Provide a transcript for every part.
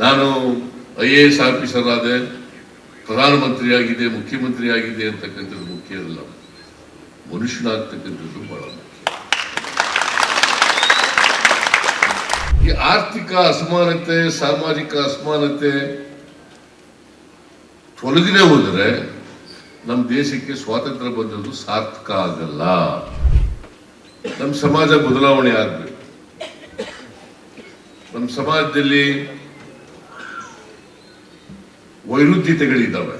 ನಾನು I A S officer ಆದೆ ಮುಖ್ಯಮಂತ್ರಿ ಆಗಿದೆ ಅಂತಕ್ಕಂಥದ್ದು ಮುಖ್ಯ ಅಲ್ಲ. ಮನುಷ್ಯನಾಗ್ತಕ್ಕಂಥದ್ದು ಬಹಳ ಮುಖ್ಯ. ಈ ಆರ್ಥಿಕ ಅಸಮಾನತೆ, ಸಾಮಾಜಿಕ ಅಸಮಾನತೆ ತೊಲಗದೆ ಹೋದರೆ ನಮ್ಮ ದೇಶಕ್ಕೆ ಸ್ವಾತಂತ್ರ್ಯ ಬಂದದ್ದು ಸಾರ್ಥಕ ಆಗಲ್ಲ. ನಮ್ಮ ಸಮಾಜ ಬದಲಾವಣೆ ಆಗಬೇಕು. ನಮ್ಮ ಸಮಾಜದಲ್ಲಿ ವೈರುಧ್ಯತೆಗಳಿದ್ದಾವೆ.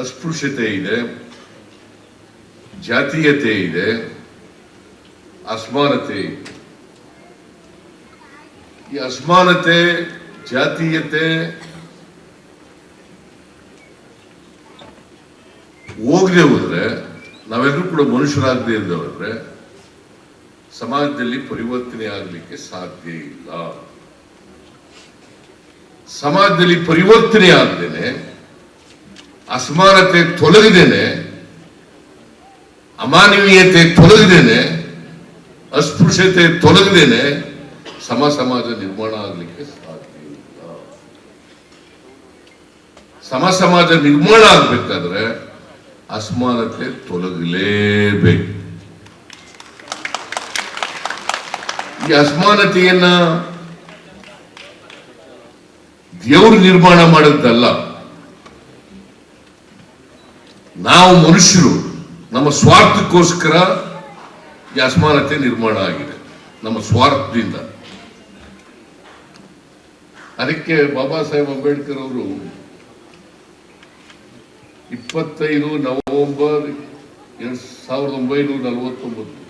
ಅಸ್ಪೃಶ್ಯತೆ ಇದೆ, ಜಾತೀಯತೆ ಇದೆ, ಅಸಮಾನತೆ ಈ ಅಸಮಾನತೆ, ಜಾತೀಯತೆ ಹೋಗದೆ ಹೋದ್ರೆ, ನಾವೆಲ್ಲರೂ ಕೂಡ ಮನುಷ್ಯರಾಗದೇ ಇದ್ದವರೆ ಸಮಾಜದಲ್ಲಿ ಪರಿವರ್ತನೆ ಆಗಲಿಕ್ಕೆ ಸಾಧ್ಯ ಇಲ್ಲ. ಸಮಾಜದಲ್ಲಿ ಪರಿವರ್ತನೆ ಆಗದೇನೆ, ಅಸಮಾನತೆ ತೊಲಗದೇನೆ, ಅಮಾನವೀಯತೆ ತೊಲಗದೇನೆ, ಅಸ್ಪೃಶ್ಯತೆ ತೊಲಗದೇನೆ, ಸಮ ಸಮಾಜ ನಿರ್ಮಾಣ ಆಗಲಿಕ್ಕೆ ಸಾಧ್ಯ ಇಲ್ಲ. ಸಮ ಸಮಾಜ ನಿರ್ಮಾಣ ಆಗ್ಬೇಕಾದ್ರೆ ಅಸಮಾನತೆ ತೊಲಗಲೇಬೇಕು. ಈ ಅಸಮಾನತೆಯನ್ನ ದೇವರು ನಿರ್ಮಾಣ ಮಾಡಿದ್ದಲ್ಲ ನಾವು ಮನುಷ್ಯರು, ನಮ್ಮ ಸ್ವಾರ್ಥಕ್ಕೋಸ್ಕರ ಈ ಅಸಮಾನತೆ ನಿರ್ಮಾಣ ಆಗಿದೆ, ನಮ್ಮ ಸ್ವಾರ್ಥದಿಂದ. ಅದಕ್ಕೆ ಬಾಬಾ ಸಾಹೇಬ್ ಅಂಬೇಡ್ಕರ್ ಅವರು ಇಪ್ಪತ್ತೈದು ನವೆಂಬರ್ ಎರಡ್ ಸಾವಿರದ ಒಂಬೈನೂರ ನಲವತ್ತೊಂಬತ್ತು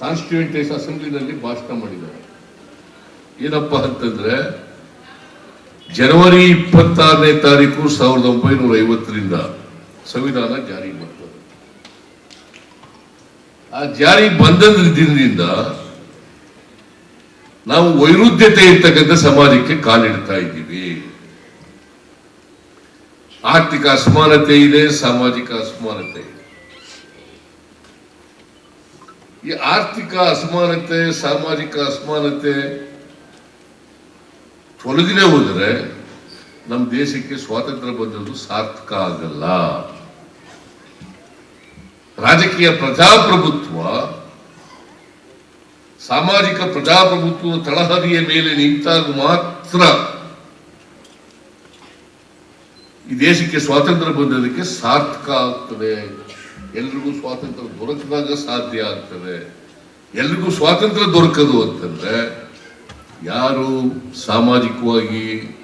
ಕಾನ್ಸ್ಟಿಟ್ಯೂಂಟ್ ಅಸೆಂಬ್ಲಿನಲ್ಲಿ ಭಾಷಣ ಮಾಡಿದ್ದಾರೆ. ಏನಪ್ಪ ಅಂತಂದ್ರೆ ಜನವರಿ ಇಪ್ಪತ್ತಾರನೇ ತಾರೀಕು ಸಾವಿರದ ಒಂಬೈನೂರ ಐವತ್ತರಿಂದ ಸಂವಿಧಾನ ಜಾರಿ ಬರ್ತದೆ ಆ ಜಾರಿ ಬಂದ ದಿನದಿಂದ ನಾವು ವೈರುಧ್ಯತೆ ಇರ್ತಕ್ಕಂಥ ಸಮಾಜಕ್ಕೆ ಕಾಲಿಡ್ತಾ ಇದ್ದೀವಿ. ಆರ್ಥಿಕ ಅಸಮಾನತೆ ಇದೆ, ಸಾಮಾಜಿಕ ಅಸಮಾನತೆ ಇದೆ. ಈ ಆರ್ಥಿಕ ಅಸಮಾನತೆ, ಸಾಮಾಜಿಕ ಅಸಮಾನತೆ ತೊಲಗದೆ ಹೋದರೆ ನಮ್ಮ ದೇಶಕ್ಕೆ ಸ್ವಾತಂತ್ರ್ಯ ಬಂದದ್ದು ಸಾರ್ಥಕ ಆಗಲ್ಲ. ರಾಜಕೀಯ ಪ್ರಜಾಪ್ರಭುತ್ವ, ಸಾಮಾಜಿಕ ಪ್ರಜಾಪ್ರಭುತ್ವ ತಳಹದಿಯ ಮೇಲೆ ನಿಂತಾಗ ಮಾತ್ರ ಈ ದೇಶಕ್ಕೆ ಸ್ವಾತಂತ್ರ್ಯ ಬಂದದಕ್ಕೆ ಸಾರ್ಥಕ ಆಗ್ತದೆ. ಎಲ್ರಿಗೂ ಸ್ವಾತಂತ್ರ್ಯ ದೊರಕಿದಾಗ ಸಾಧ್ಯ ಆಗ್ತದೆ. ಎಲ್ರಿಗೂ ಸ್ವಾತಂತ್ರ್ಯ ದೊರಕದು ಅಂತಂದ್ರೆ ಯಾರು ಸಾಮಾಜಿಕವಾಗಿ,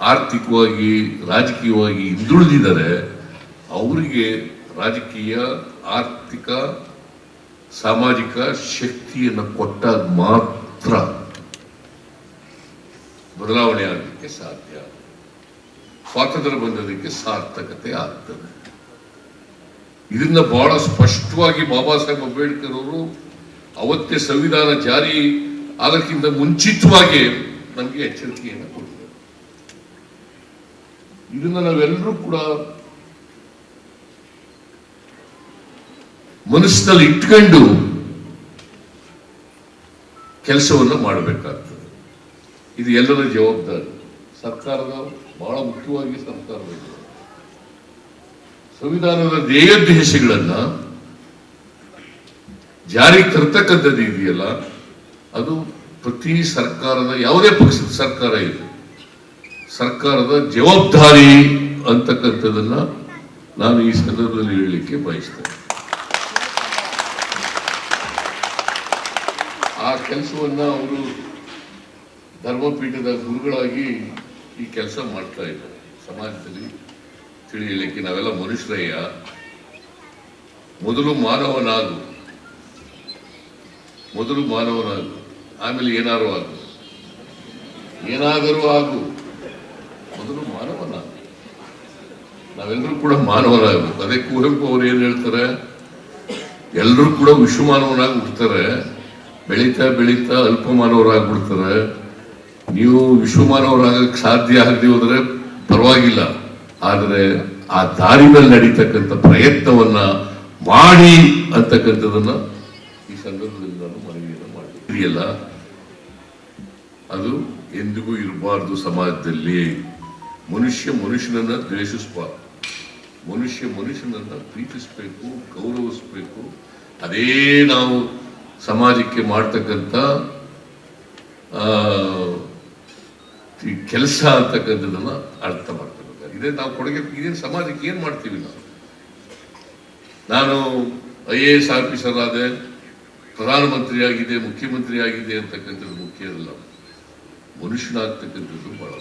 ಆರ್ಥಿಕವಾಗಿ, ರಾಜಕೀಯವಾಗಿ ಹಿಂದುಳಿದಿದ್ದಾರೆ, ಅವರಿಗೆ ರಾಜಕೀಯ, ಆರ್ಥಿಕ, ಸಾಮಾಜಿಕ ಶಕ್ತಿಯನ್ನು ಕೊಟ್ಟಾಗ ಮಾತ್ರ ಬದಲಾವಣೆ ಆಗಲಿಕ್ಕೆ ಸಾಧ್ಯ. ಸ್ವಾತಂತ್ರ್ಯ ಬಂದದಕ್ಕೆ ಸಾರ್ಥಕತೆ ಆಗ್ತದೆ. ಇದನ್ನ ಬಹಳ ಸ್ಪಷ್ಟವಾಗಿ ಬಾಬಾ ಸಾಹೇಬ್ ಅಂಬೇಡ್ಕರ್ ಅವರು ಅವತ್ತೇ ಸಂವಿಧಾನ ಜಾರಿ ಆಗಕ್ಕಿಂತ ಮುಂಚಿತವಾಗಿ ನಮಗೆ ಎಚ್ಚರಿಕೆಯನ್ನು ಕೊಟ್ಟಿದೆ ಇದನ್ನ ನಾವೆಲ್ಲರೂ ಕೂಡ ಮನಸ್ಸಿನಲ್ಲಿ ಇಟ್ಕೊಂಡು ಕೆಲಸವನ್ನು ಮಾಡಬೇಕಾಗ್ತದೆ. ಇದು ಎಲ್ಲರ ಜವಾಬ್ದಾರಿ. ಸರ್ಕಾರದ ಬಹಳ ಮುಖ್ಯವಾಗಿ ಸರ್ಕಾರದ. ಸಂವಿಧಾನದ ಧ್ಯೇಯೋದ್ದೇಶಗಳನ್ನ ಜಾರಿಗೆ ತರ್ತಕ್ಕಂಥದ್ದು ಇದೆಯಲ್ಲ ಅದು ಪ್ರತಿ ಸರ್ಕಾರದ, ಯಾವುದೇ ಪಕ್ಷದ ಸರ್ಕಾರ ಇದೆ. ಸರ್ಕಾರದ ಜವಾಬ್ದಾರಿ ಅಂತಕ್ಕಂಥದ್ದನ್ನ ನಾನು ಈ ಸಂದರ್ಭದಲ್ಲಿ ಹೇಳಲಿಕ್ಕೆ ಬಯಸ್ತೇನೆ. ಆ ಕೆಲಸವನ್ನ ಅವರು ಧರ್ಮಪೀಠದ ಗುರುಗಳಾಗಿ ಈ ಕೆಲಸ ಮಾಡ್ತಾ ಇದ್ದಾರೆ. ಸಮಾಜದಲ್ಲಿ ತಿಳಿಯಲಿಕ್ಕೆ ನಾವೆಲ್ಲ ಮನುಷ್ಯರಯ್ಯ. ಮೊದಲು ಮಾನವನಾಗು. ಮೊದಲು ಮಾನವನಾಗು. ಆಮೇಲೆ ಏನಾದರೂ ಆಗು. ಏನಾದರೂ ಆಗು. ಮೊದಲು ಮಾನವನ. ನಾವೆಲ್ಲರೂ ಕೂಡ ಮಾನವನಾಗಬೇಕು ಅದೇ ಕುವೆಂಪು ಅವರು ಏನ್ ಹೇಳ್ತಾರೆ? ಎಲ್ಲರೂ ಕೂಡ ವಿಶ್ವಮಾನವನಾಗಿ ಹುಡ್ತಾರೆ ಬೆಳೀತಾ ಬೆಳೀತಾ ಅಲ್ಪ ಮಾನವರಾಗ್ಬಿಡ್ತಾರೆ. ನೀವು ವಿಶ್ವಮಾನವರಾಗಕ್ಕೆ ಸಾಧ್ಯ ಆಗದೆ ಹೋದ್ರೆ ಪರವಾಗಿಲ್ಲ. ಆದರೆ ಆ ದಾರಿ ಮೇಲೆ ನಡೀತಕ್ಕಂಥ ಪ್ರಯತ್ನವನ್ನ ಮಾಡಿ ಅಂತಕ್ಕಂಥದನ್ನ ಈ ಸಂದರ್ಭದಲ್ಲಿ ನಾನು ಮನವಿ ಪ್ರಯತ್ನ ಮಾಡಿ ಇದೆಯಲ್ಲ ಅದು ಎಂದಿಗೂ ಇರಬಾರ್ದು ಸಮಾಜದಲ್ಲಿ. ಮನುಷ್ಯ ಮನುಷ್ಯನನ್ನ ದ್ವೇಷಿಸಬಾರ್ದು ಮನುಷ್ಯ ಮನುಷ್ಯನನ್ನ ಪ್ರೀತಿಸಬೇಕು, ಗೌರವಿಸಬೇಕು. ಅದೇ ನಾವು ಸಮಾಜಕ್ಕೆ ಮಾಡ್ತಕ್ಕಂಥ ಕೆಲಸ ಅಂತಕ್ಕಂಥದ್ದನ್ನ ಅರ್ಥ ಮಾಡ್ತಕ್ಕಂಥ ಇದೇ ನಾವು ಕೊಡುಗೆ, ಇದೇನು ಸಮಾಜಕ್ಕೆ ಏನು ಮಾಡ್ತೀವಿ ನಾವು? ನಾನು ಐ ಎ ಎಸ್ ಆಫೀಸರ್ ಆದೆ ಪ್ರಧಾನಮಂತ್ರಿ ಆಗಿದೆ ಮುಖ್ಯಮಂತ್ರಿ ಆಗಿದೆ ಅಂತಕ್ಕಂಥದ್ದು ಮುಖ್ಯ ಅಲ್ಲ. ಮನುಷ್ಯನಾಗ್ತಕ್ಕಂಥದ್ದು ಬಹಳ ಮುಖ್ಯ